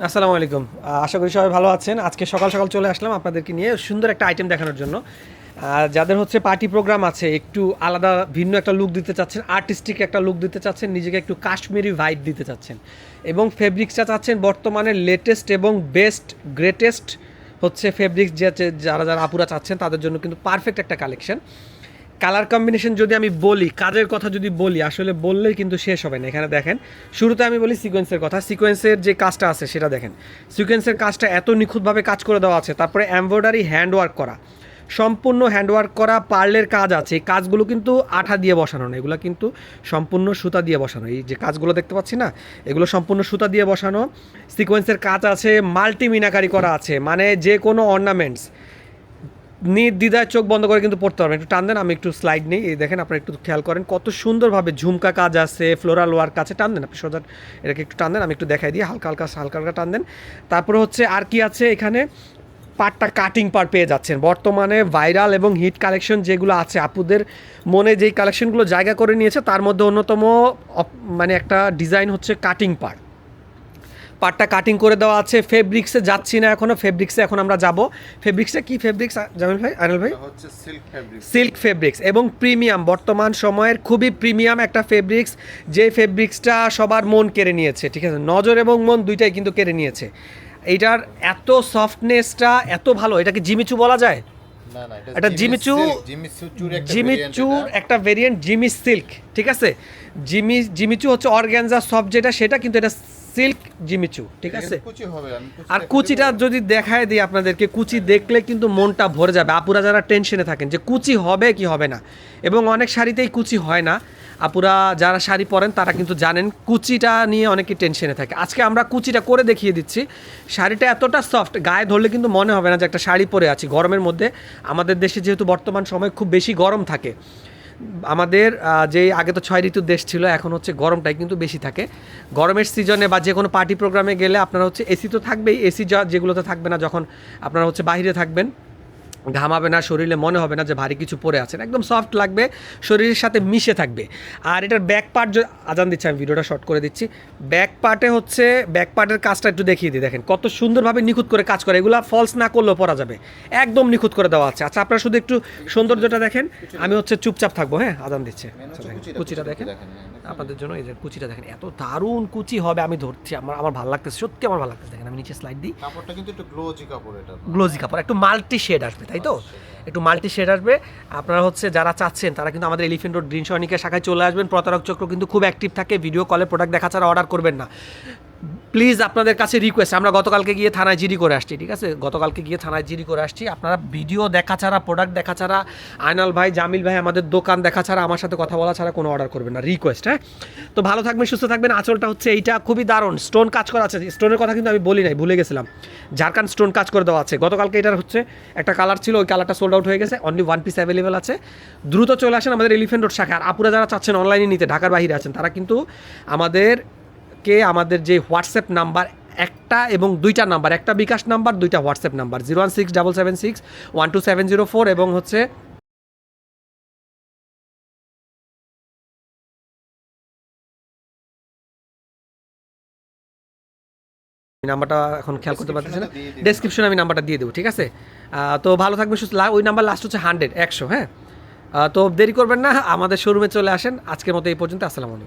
আসসালামু আলাইকুম। আশা করি সবাই ভালো আছেন। আজকে সকাল সকাল চলে আসলাম আপনাদেরকে নিয়ে সুন্দর একটা আইটেম দেখানোর জন্য। যাদের হচ্ছে পার্টি প্রোগ্রাম আছে, একটু আলাদা ভিন্ন একটা লুক দিতে চাচ্ছেন আর্টিস্টিক একটা লুক দিতে চাচ্ছেন, নিজেকে একটু কাশ্মীরি ভাইব দিতে চাচ্ছেন। এবং ফেব্রিক্সটা চাচ্ছেন, বর্তমানে লেটেস্ট এবং বেস্ট গ্রেটেস্ট হচ্ছে ফেব্রিক্স যে যারা যারা আপুরা চাচ্ছেন, তাদের জন্য কিন্তু পারফেক্ট একটা কালেকশন কালার কম্বিনেশন যদি আমি বলি, কাজের কথা যদি বলি, আসলে বললেই কিন্তু শেষ হবে না। এখানে দেখেন, শুরুতে আমি বলি সিকোয়েন্সের কথা। সিকোয়েন্সের যে কাজটা আছে, সেটা দেখেন। সিকোয়েন্সের কাজটা এত নিখুঁতভাবে কাজ করে দেওয়া আছে, তারপরে এমব্রয়ডারি হ্যান্ডওয়ার্ক করা। সম্পূর্ণ হ্যান্ডওয়ার্ক করা পার্লের কাজ আছে। এই কাজগুলো কিন্তু আঠা দিয়ে বসানো না, এগুলো কিন্তু সম্পূর্ণ সুতা দিয়ে বসানো। এই যে কাজগুলো দেখতে পাচ্ছি না, এগুলো সম্পূর্ণ সুতা দিয়ে বসানো। সিকোয়েন্সের কাজ আছে মাল্টি মিনাকারি করা আছে মানে যে কোনো অর্নামেন্টস নির্দ্বিধায় চোখ বন্ধ করে কিন্তু পড়তে পারবেন। একটু টান দেন, আমি একটু স্লাইড নেই। এই দেখেন, আপনারা একটু খেয়াল করেন, কত সুন্দরভাবে ঝুমকা কাজ আছে ফ্লোরাল ওয়ার্ক আছে। টান দেন, আপনি সোজা এটাকে একটু টান দেন, আমি একটু দেখাই দিই, হালকা হালকা হালকা হালকা টান দেন। তারপরে হচ্ছে, আর কি আছে এখানে? পার্টটা কাটিং পার পেয়ে যাচ্ছেন। বর্তমানে ভাইরাল এবং হিট কালেকশন যেগুলো আছে, আপুদের মনে যেই কালেকশনগুলো জায়গা করে নিয়েছে, তার মধ্যে অন্যতম মানে একটা ডিজাইন হচ্ছে কাটিং পার্ট পার্টটা কাটিং করে দেওয়া আছে। ফেব্রিক্সে যাচ্ছি না এখনও ফেব্রিক্সে এখন আমরা যাব। ফেব্রিক্সে কি ফেব্রিক্স জামিল ভাই আনিল ভাই? হচ্ছে সিল্ক ফ্যাব্রিক সিল্ক ফেব্রিক্স এবং প্রিমিয়াম বর্তমান সময়ের খুবই প্রিমিয়াম একটা ফেব্রিক্স যে ফেব্রিক্সটা সবার মন কেড়ে নিয়েছে ঠিক আছে? নজর এবং মন দুইটাই কিন্তু কেড়ে নিয়েছে। এইটার এত সফটনেসটা এত ভালো এটাকে জিমিচু বলা যায়? এটা জিমিচু জিমিচুর একটা একটা ভেরিয়েন্ট জিমি সিল্ক ঠিক আছে? জিমি জিমিচু হচ্ছে অর্গ্যানজা সফট যেটা সেটা কিন্তু এটা সিল্ক জিমিচু ঠিক আছে? আর কুচিটা যদি দেখায় দিই আপনাদেরকে কুচি দেখলে কিন্তু মনটা ভরে যাবে। আপুরা যারা টেনশনে থাকেন যে কুচি হবে কি হবে না এবং অনেক শাড়িতেই কুচি হয় না আপুরা যারা শাড়ি পরেন তারা কিন্তু জানেন কুচিটা নিয়ে অনেকে টেনশনে থাকে। আজকে আমরা কুচিটা করে দেখিয়ে দিচ্ছি। শাড়িটা এতটা সফট গায়ে ধরলে কিন্তু মনে হবে না যে একটা শাড়ি পরে আছি। গরমের মধ্যে আমাদের দেশে যেহেতু বর্তমান সময় খুব বেশি গরম থাকে আমাদের যে আগে তো ছয় ঋতুর দেশ ছিল, এখন হচ্ছে গরমটাই কিন্তু বেশি থাকে। গরমের সিজনে বা যে কোনো পার্টি প্রোগ্রামে গেলে আপনারা হচ্ছে এসি তো থাকবেই এসি যেগুলোতে থাকবে না, যখন আপনারা হচ্ছে বাহিরে থাকবেন ঘামাবে না শরীরে মনে হবে না যে ভারী কিছু পরে আছেন। একদম সফট লাগবে শরীরের সাথে মিশে থাকবে। আর এটার ব্যাক পার্ট আজান দিচ্ছি আমি ভিডিওটা শর্ট করে দিচ্ছি। ব্যাক পার্টে হচ্ছে ব্যাক পার্টের কাজটা একটু দেখিয়ে দিই দেখেন। কত সুন্দরভাবে নিখুঁত করে কাজ করে। এগুলো ফলস না করলেও পরা যাবে। একদম নিখুঁত করে দেওয়া আছে। আচ্ছা আপনারা শুধু একটু সৌন্দর্যটা দেখেন। আমি হচ্ছে চুপচাপ থাকব হ্যাঁ? আজান দিচ্ছে। আচ্ছা, কুচিটা, দেখেন। আপনাদের জন্য এই যে কুচিটা দেখেন এত দারুণ কুচি হবে আমি ধরছি। আমার আমার ভালো লাগতেছে সত্যি আমার ভালো লাগতেছে। দেখেন আমি নিচে স্লাইড দিই। কাপড়টা কিন্তু একটু গ্লোজি কাপড় এটা। গ্লোজি কাপড় একটু মাল্টি শেড আসবে তাই তো? একটু মাল্টি শেড আসবে। আপনারা হচ্ছে যারা চাচ্ছেন, তারা কিন্তু আমাদের এলিফেন্ট রোড গ্রিন সনিকের শাখায় চলে আসবেন। প্রতারক চক্র কিন্তু খুব অ্যাক্টিভ থাকে ভিডিও কলে প্রোডাক্ট দেখা ছাড়া অর্ডার করবেন না। প্লিজ আপনাদের কাছে রিকোয়েস্ট আমরা গতকালকে গিয়ে থানায় জিডি করে আসছি, ঠিক আছে? গতকালকে গিয়ে থানায় জিডি করে আসছি। আপনারা ভিডিও দেখা ছাড়া প্রোডাক্ট দেখা ছাড়া, আয়নাল ভাই, জামিল ভাই, আমাদের দোকান দেখা ছাড়া, আমার সাথে কথা বলা ছাড়া কোনো অর্ডার করবেন না। রিকোয়েস্ট হ্যাঁ? তো ভালো থাকবেন, সুস্থ থাকবেন। আঁচলটা হচ্ছে এইটা খুবই দারুণ। স্টোন কাজ করা আছে। স্টোনের কথা কিন্তু আমি বলি নাই, ভুলে গেছিলাম। ঝাড়খান্ড স্টোন কাজ করে দেওয়া আছে। গতকালকে এটার হচ্ছে একটা কালার ছিল, ওই কালারটা সোল্ড আউট হয়ে গেছে। অনলি ওয়ান পিস অ্যাভেলেবেল আছে। দ্রুত চলে আসেন আমাদের এলিফেন্ট রোড শাখা। আর আপুরা যারা চাচ্ছেন অনলাইনে নিতে, ঢাকার বাহিরে আছেন, তারা কিন্তু আমাদের কে আমাদের যে হোয়াটসঅ্যাপ নাম্বার একটা এবং দুইটা নাম্বার একটা বিকাশ নাম্বার দুইটা WhatsApp number zero one six double seven six one two seven zero four এবং হচ্ছে নাম্বারটা এখন খেয়াল করতে পারতেছি না। ডেসক্রিপশনে আমি নাম্বারটা দিয়ে দেবো ঠিক আছে? তো ভালো থাকবে সুস্থ ওই নাম্বার লাস্ট হচ্ছে হান্ড্রেড একশো হ্যাঁ? তো দেরি করবেন না আমাদের শোরুমে চলে আসেন। আজকের মতো এই পর্যন্ত আসসালামু আলাইকুম।